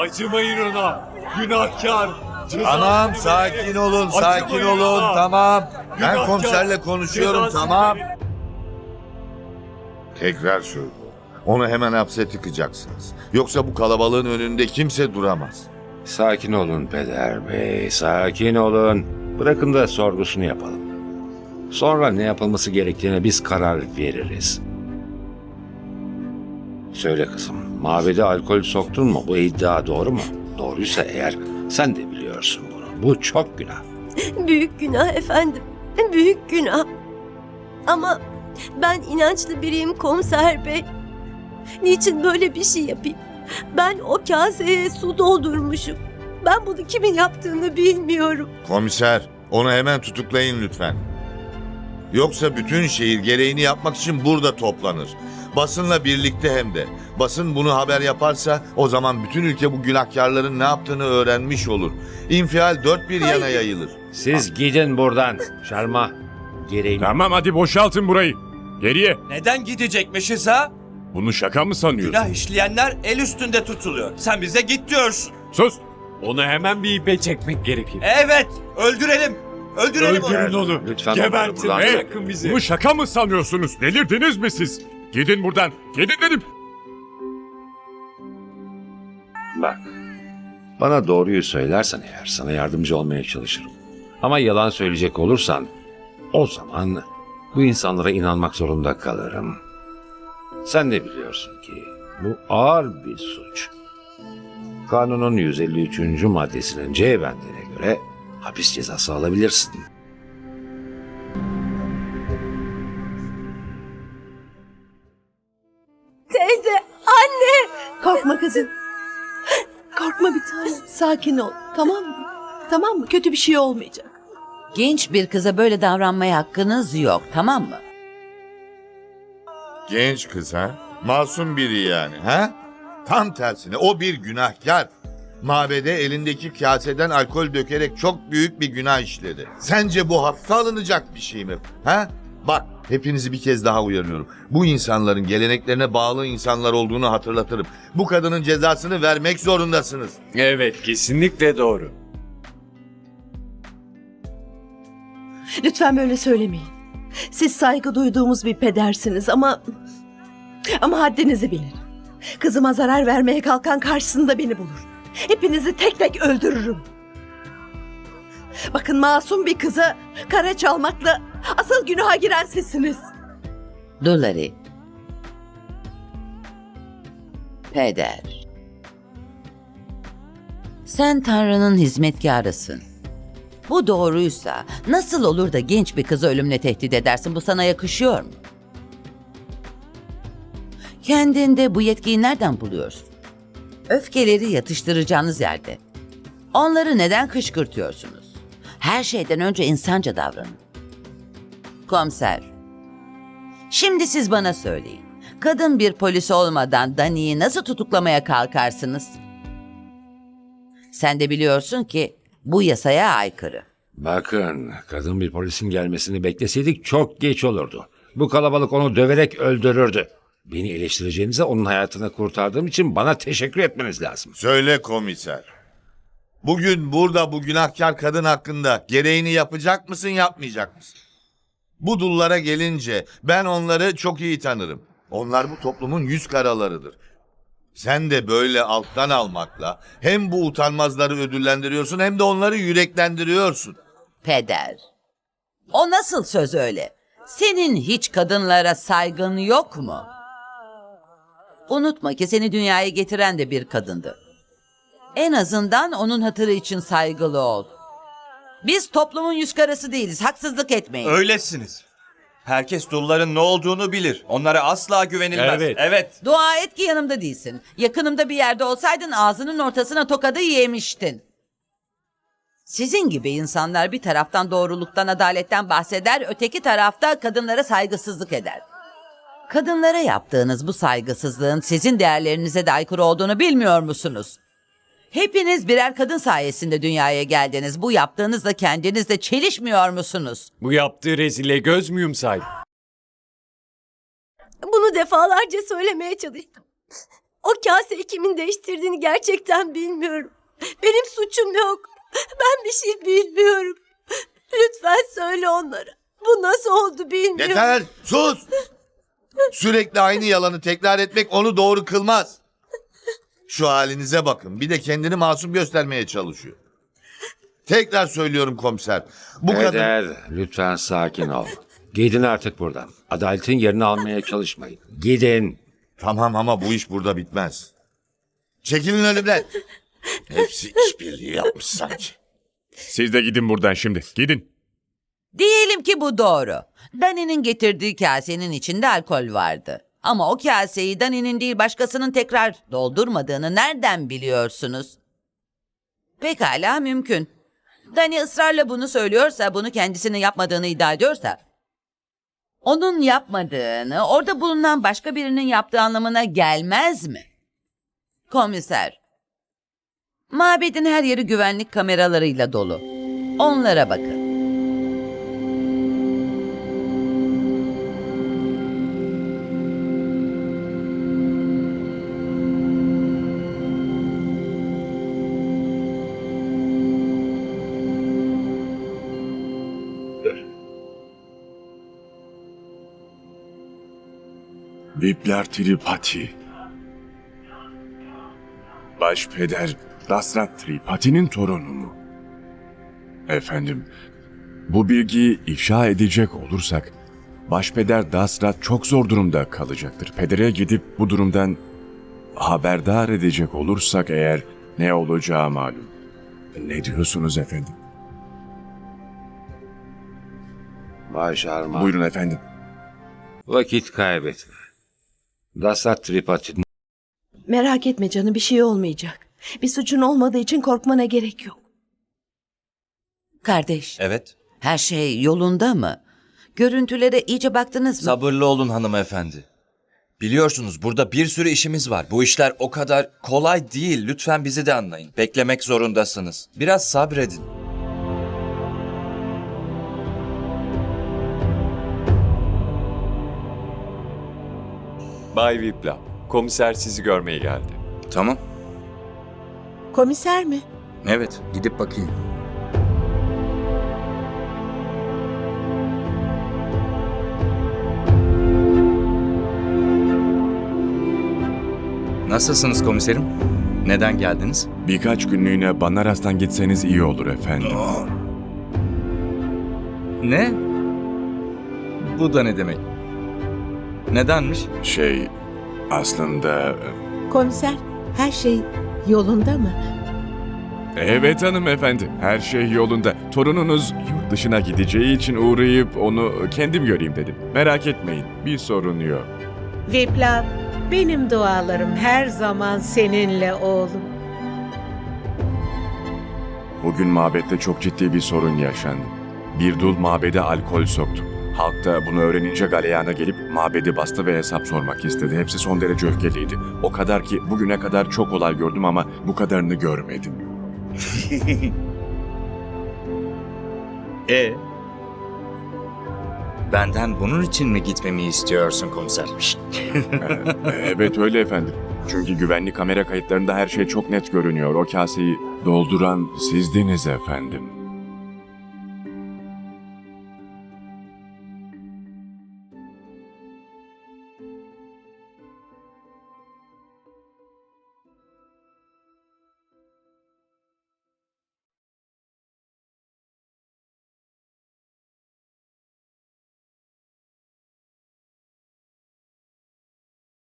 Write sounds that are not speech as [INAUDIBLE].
Acımayın ona. Günahkar. Cezasını Tamam sakin olun sakin Acımayın olun ona. tamam. Ben Günahkar. komiserle konuşuyorum Cezasını tamam. Tekrar söylüyorum. Onu hemen hapse tıkacaksınız. Yoksa bu kalabalığın önünde kimse duramaz. Sakin olun Peder Bey, sakin olun. Bırakın da sorgusunu yapalım. Sonra ne yapılması gerektiğine biz karar veririz. Söyle kızım, mabede alkol soktun mu? Bu iddia doğru mu? Doğruysa eğer sen de biliyorsun bunu. Bu çok günah. Büyük günah efendim. Büyük günah. Ama ben inançlı biriyim komiser bey. Niçin böyle bir şey yapayım? Ben o kaseye su doldurmuşum. Ben bunu kimin yaptığını bilmiyorum. Komiser onu hemen tutuklayın lütfen. Yoksa bütün şehir gereğini yapmak için burada toplanır. Basınla birlikte hem de. Basın bunu haber yaparsa o zaman bütün ülke bu günahkarların ne yaptığını öğrenmiş olur. İnfial dört bir yana yayılır. Siz gidin buradan. Şarma, gereğini... Tamam hadi boşaltın burayı. Geriye. Neden gidecekmişiz ha? Bunu şaka mı sanıyorsun? Günah işleyenler el üstünde tutuluyor. Sen bize git diyorsun. Sus. Onu hemen bir ipe çekmek gerekir. Evet, öldürelim. Öldürelim Öldürün onu. onu. Lütfen Gebertin. onları buradan Hey, bırakın bizi. Bu şaka mı sanıyorsunuz? Delirdiniz mi siz? Gidin buradan. Gidin dedim. Bak, bana doğruyu söylersen eğer sana yardımcı olmaya çalışırım. Ama yalan söyleyecek olursan o zaman bu insanlara inanmak zorunda kalırım. Sen de biliyorsun ki bu ağır bir suç. Kanunun 153. maddesinin C bendine göre hapis cezası alabilirsin. Korkma bir tanem. Sakin ol. Tamam mı? Tamam mı? Kötü bir şey olmayacak. Genç bir kıza böyle davranmaya hakkınız yok, tamam mı? Genç kız ha? Masum biri yani ha? Tam tersine o bir günahkar. Mabede elindeki kaseden alkol dökerek çok büyük bir günah işledi. Sence bu hafife alınacak bir şey mi? Ha? Bak hepinizi bir kez daha uyarıyorum. Bu insanların geleneklerine bağlı insanlar olduğunu hatırlatırım. Bu kadının cezasını vermek zorundasınız. Evet kesinlikle doğru. Lütfen böyle söylemeyin. Siz saygı duyduğumuz bir pedersiniz ama... Ama haddinizi bilin. Kızıma zarar vermeye kalkan karşısında beni bulur. Hepinizi tek tek öldürürüm. Bakın masum bir kıza kara çalmakla asıl günaha giren. Dulari. Peder. Sen Tanrı'nın hizmetkarısın. Bu doğruysa nasıl olur da genç bir kızı ölümle tehdit edersin? Bu sana yakışıyor mu? Kendinde bu yetkiyi nereden buluyorsun? Öfkeleri yatıştıracağınız yerde. Onları neden kışkırtıyorsunuz? Her şeyden önce insanca davranın. Komiser, Şimdi siz bana söyleyin. Kadın bir polis olmadan Dani'yi nasıl tutuklamaya kalkarsınız? Sen de biliyorsun ki bu yasaya aykırı. Bakın, kadın bir polisin gelmesini bekleseydik çok geç olurdu. Bu kalabalık onu döverek öldürürdü. Beni eleştireceğinize onun hayatını kurtardığım için bana teşekkür etmeniz lazım. Söyle komiser. Bugün burada bu günahkar kadın hakkında gereğini yapacak mısın yapmayacak mısın? Bu dullara gelince ben onları çok iyi tanırım. Onlar bu toplumun yüz karalarıdır. Sen de böyle alttan almakla hem bu utanmazları ödüllendiriyorsun hem de onları yüreklendiriyorsun. Peder. O nasıl söz öyle? Senin hiç kadınlara saygın yok mu? Unutma ki seni dünyaya getiren de bir kadındı. En azından onun hatırı için saygılı ol. Biz toplumun yüz karası değiliz. Haksızlık etmeyin. Öylesiniz. Herkes dulların ne olduğunu bilir. Onlara asla güvenilmez. Evet. evet. Dua et ki yanımda değilsin. Yakınımda bir yerde olsaydın ağzının ortasına tokadı yemiştin. Sizin gibi insanlar bir taraftan doğruluktan, adaletten bahseder, öteki tarafta kadınlara saygısızlık eder. Kadınlara yaptığınız bu saygısızlığın sizin değerlerinize de aykırı olduğunu bilmiyor musunuz? Hepiniz birer kadın sayesinde dünyaya geldiniz. Bu yaptığınızla kendinizle çelişmiyor musunuz? Bu yaptığı rezile göz müyüm say? Bunu defalarca söylemeye çalıştım. O kaseyi kimin değiştirdiğini gerçekten bilmiyorum. Benim suçum yok. Ben bir şey bilmiyorum. Lütfen söyle onlara. Bu nasıl oldu bilmiyorum. Yeter sus. Sürekli aynı yalanı tekrar etmek onu doğru kılmaz. Şu halinize bakın. Bir de kendini masum göstermeye çalışıyor. Tekrar söylüyorum komiser. Bu kadın... Lütfen sakin ol. Gidin artık buradan. Adaletin yerini almaya çalışmayın. Gidin. Tamam ama bu iş burada bitmez. Çekilin önümden. Hepsi işbirliği yapmış sanki. Siz de gidin buradan şimdi. Gidin. Diyelim ki bu doğru. Dani'nin getirdiği kasenin içinde alkol vardı. Ama o kaseyi Dani'nin değil başkasının tekrar doldurmadığını nereden biliyorsunuz? Pekala mümkün. Dani ısrarla bunu söylüyorsa, bunu kendisinin yapmadığını iddia ediyorsa, onun yapmadığını orada bulunan başka birinin yaptığı anlamına gelmez mi? Komiser, mabedin her yeri güvenlik kameralarıyla dolu. Onlara bakın. Vipler Tripati. Başpeder Dasrat Tripati'nin torunu mu? Efendim, bu bilgiyi ifşa edecek olursak, Başpeder Dasrat çok zor durumda kalacaktır. Pedere gidip bu durumdan haberdar edecek olursak eğer ne olacağı malum. Ne diyorsunuz efendim? Başarma. Buyurun efendim. Vakit kaybetme. Dasat Tripati'nin Merak etme canım bir şey olmayacak. Bir suçun olmadığı için korkmana gerek yok. Kardeş, Evet. her şey yolunda mı? Görüntülere iyice baktınız mı? Sabırlı olun hanımefendi. Biliyorsunuz burada bir sürü işimiz var. Bu işler o kadar kolay değil. Lütfen bizi de anlayın. Beklemek zorundasınız. Biraz sabredin. Bay Vipla, komiser sizi görmeye geldi. Tamam. Komiser mi? Evet, gidip bakayım. Nasılsınız komiserim? Neden geldiniz? Birkaç günlüğüne Banaras'tan gitseniz iyi olur efendim. Ne? Bu da ne demek? Nedenmiş? Şey, aslında... Komiser, her şey yolunda mı? Evet hanımefendi, her şey yolunda. Torununuz yurt dışına gideceği için uğrayıp onu kendim göreyim dedim. Merak etmeyin, bir sorun yok. Viplav, benim dualarım her zaman seninle oğlum. Bugün mabette çok ciddi bir sorun yaşandı. Bir dul mabede alkol soktu. Halk da bunu öğrenince galeyana gelip mabedi bastı ve hesap sormak istedi. Hepsi son derece öfkeliydi. O kadar ki bugüne kadar çok olay gördüm ama bu kadarını görmedim. [LAUGHS] E Benden bunun için mi gitmemi istiyorsun komiser? [LAUGHS] evet öyle efendim. Çünkü güvenlik kamera kayıtlarında her şey çok net görünüyor. O kaseyi dolduran sizdiniz efendim.